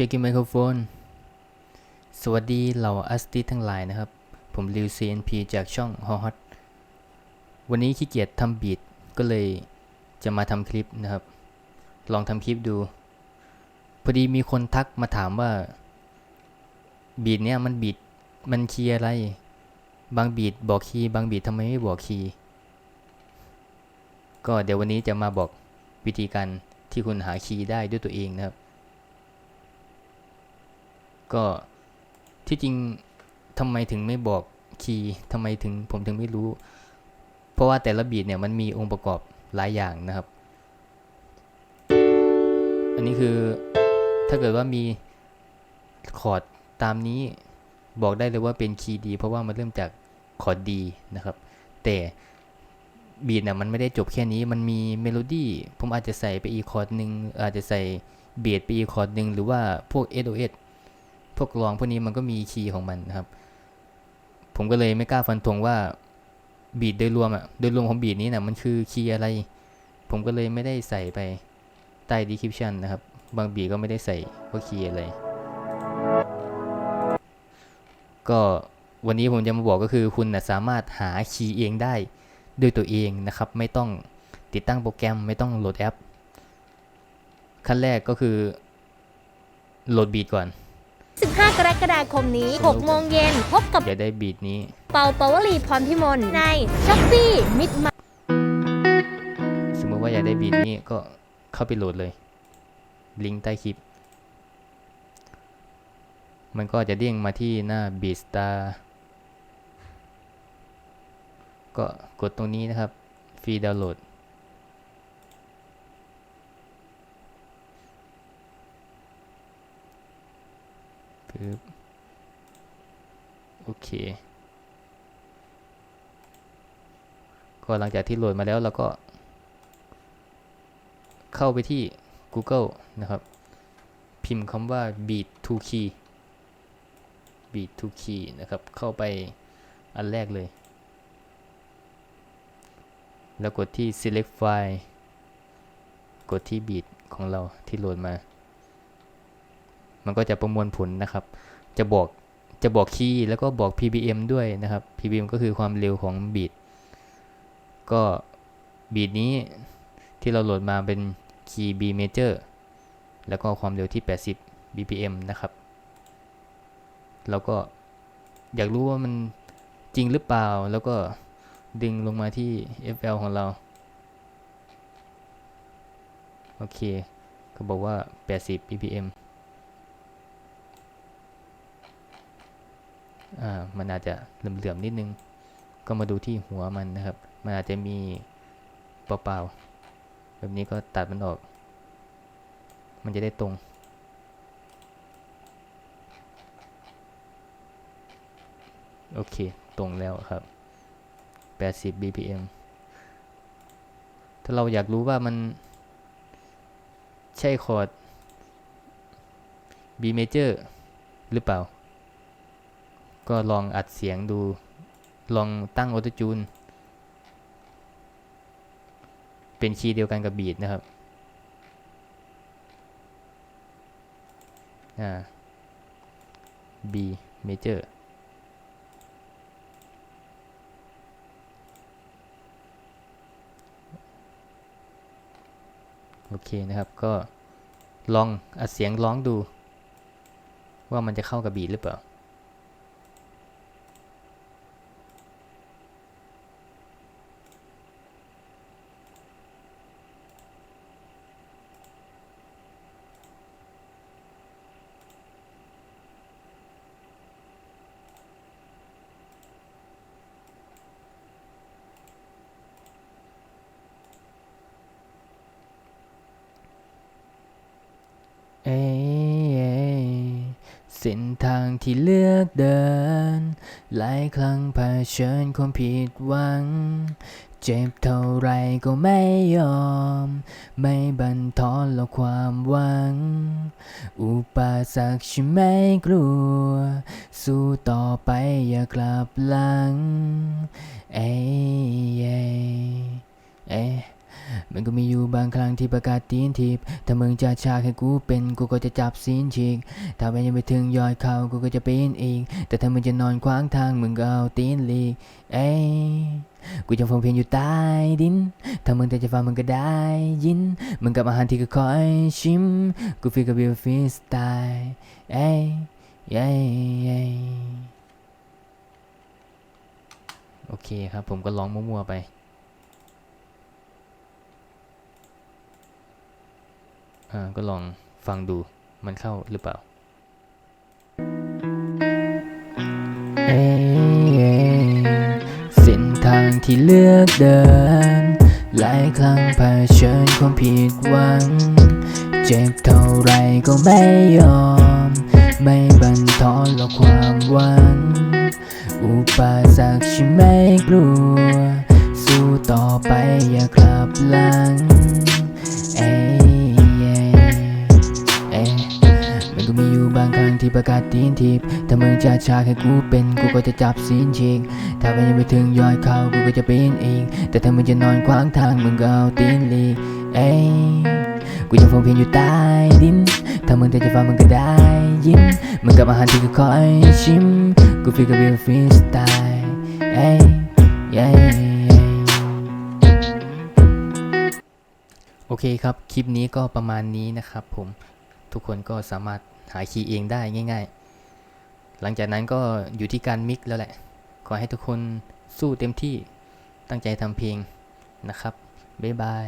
Checking Microphone สวัสดีเหล่าอัสติทั้งหลายนะครับ ผมริว CNP จากช่องฮอฮอตวันนี้ขี้เกียจทำบีทก็เลยจะมาทำคลิปนะครับ ลองทำคลิปดู พอดีมีคนทักมาถามว่า บีทเนี้ยมันบีทมันคีย์อะไร บางบีทบอกคีย์บางบีททำไมไม่บอกคีย์ก็เดี๋ยววันนี้จะมาบอกวิธีการที่คุณหาคีย์ได้ด้วยตัวเองนะครับ ก็ที่จริงทำไมถึงไม่บอกคีย์ทำไมถึงผมถึงไม่รู้ เพราะว่าแต่ละบีทเนี่ยมันมีองค์ประกอบหลายอย่างนะครับ อันนี้คือถ้าเกิดว่ามีคอร์ดตามนี้บอกได้เลยว่าเป็นคีย์ดี เพราะว่ามันเริ่มจากคอร์ดดีนะครับ แต่บีทเนี่ยมันไม่ได้จบแค่นี้ มันมีเมโลดี้ ผมอาจจะใส่ไปอีกคอร์ดหนึ่งอาจจะใส่เบสไปอีกคอร์ดหนึ่งหรือว่าพวก SOS พวกกลองพวกนี้มันก็มีคีย์ของมันนะครับ ผมก็เลยไม่กล้าฟันธงว่าบีทโดยรวมอะโดยรวมของบีทนี้นะมันคือคีย์อะไร ผมก็เลยไม่ได้ใส่ไปใต้ description นะครับ บางบีทก็ไม่ได้ใส่ว่าคีย์อะไร ก็วันนี้ผมจะมาบอกก็คือคุณนะสามารถหาคีย์เองได้ด้วยตัวเองนะครับ ไม่ต้องติดตั้งโปรแกรมไม่ต้องโหลดแอป ขั้นแรกก็คือโหลดบีทก่อน 15 กรกฎาคมนี้6โมงเย็นพบกับอยากได้บีทนี้ เปาปาวลีพรพิมลในช้อปปี้มิดมาสมมติว่าอยากได้บีทนี้ก็เข้าไปโหลดเลย ลิงก์ใต้คลิป มันก็จะเด้งมาที่หน้า Beatstar ก็กดตรงนี้นะครับ ฟรีดาวน์โหลด โอเค ก็หลังจากที่โหลดมาแล้วเราก็ เข้าไปที่ Google นะครับ พิมพ์คำว่า beat to key beat to key นะครับ เข้าไปอันแรกเลย แล้วกดที่ select file กดที่ beat ของเราที่โหลดมา มันก็จะประมวลผลนะครับ จะบอกจะบอกคีย์แล้วก็บอก ppm ด้วยนะครับ ppm ก็คือความเร็วของบีทก็บีทนี้ที่เราโหลดมาเป็นคีย์ B major แล้วก็ความเร็วที่ 80 bpm นะครับ แล้วก็อยากรู้ว่ามันจริงหรือเปล่า แล้วก็ดึงลงมาที่ FL ของเรา โอเค ก็บอกว่า 80 bpm อ่า มันอาจจะเหลื่อมๆนิดนึง ก็มาดูที่หัวมันนะครับ มันอาจจะมีเปล่าๆ แบบนี้ก็ตัดมันออก มันจะได้ตรง โอเค ตรงแล้วครับ 80 bpm ถ้าเราอยากรู้ว่ามันใช่คอร์ด B major หรือเปล่า ก็ลองอัดเสียงดู ลองตั้งออโตจูน เป็นคีย์เดียวกันกับบีทนะครับอ่า B major โอเคนะครับก็ลองอัดเสียงร้องดู ว่ามันจะเข้ากับบีทหรือเปล่า เส้นทางที่เลือกเดิน หลายครั้งเผชิญความผิดหวัง เจ็บเท่าไรก็ไม่ยอม ไม่บันทอนหรอกความหวัง อุปสรรคฉันไม่กลัว สู้ต่อไปอย่ากลับหลัง เอ้ยเอ้ยเอ้ย มันก็มีอยู่บางครั้งที่ประกาศตีนทีบถ้ามึงจะชากให้กูเป็นกูก็จะจับซีนฉีก ถ้าไปยังไม่ถึงยอดเขากูก็จะปีนอีก แต่ถ้ามึงจะนอนขวางทางมึงก็เอาตีนหลีก เอ้กูจะฟังเพลงอยู่ใต้ดิน ถ้ามึงแต่จะฟังมึงก็ได้ยิน มึงกับอาหารที่ก็คอยชิม กูฟีกับวิวฟีสไตล์เอ้ยเย้เย้โอเคครับผมก็ร้องมั่วๆไป อ่า ก็ลองฟังดูมันเข้าหรือเปล่าเส้นทางที่เลือกเดิน หลายครั้งเผชิญความผิดหวัง เจ็บเท่าไรก็ไม่ยอม ไม่บันทอนหรอกความหวัง อุปสรรคฉันไม่กลัว สู้ต่อไปอย่ากลับหลัง ประกาศตีนทีบถ้ามึงจะชาให้กูเป็นกูก็จะจับซีนฉีกถ้ามันยังไม่ถึงยอดเขากูก็จะปีนอีก แต่ถ้ามึงจะนอนขวางทางมึงก็เอาตีนลีกเอ้ยกูจะฟังเพลงอยู่ใต้ดิน ถ้ามึงแต่จะฟังมึงก็ได้ยินมึงกับอาหารที่กูคอยชิม กูฟีกับวิวฟรีสไตล์เอ้ยเย้โอเคครับ คลิปนี้ก็ประมาณนี้นะครับผม ทุกคนก็สามารถ หาคีย์เองได้ง่าย ๆ หลังจากนั้นก็อยู่ที่การมิกซ์แล้วแหละ ขอให้ทุกคนสู้เต็มที่ตั้งใจทำเพลงนะครับ บ๊ายบาย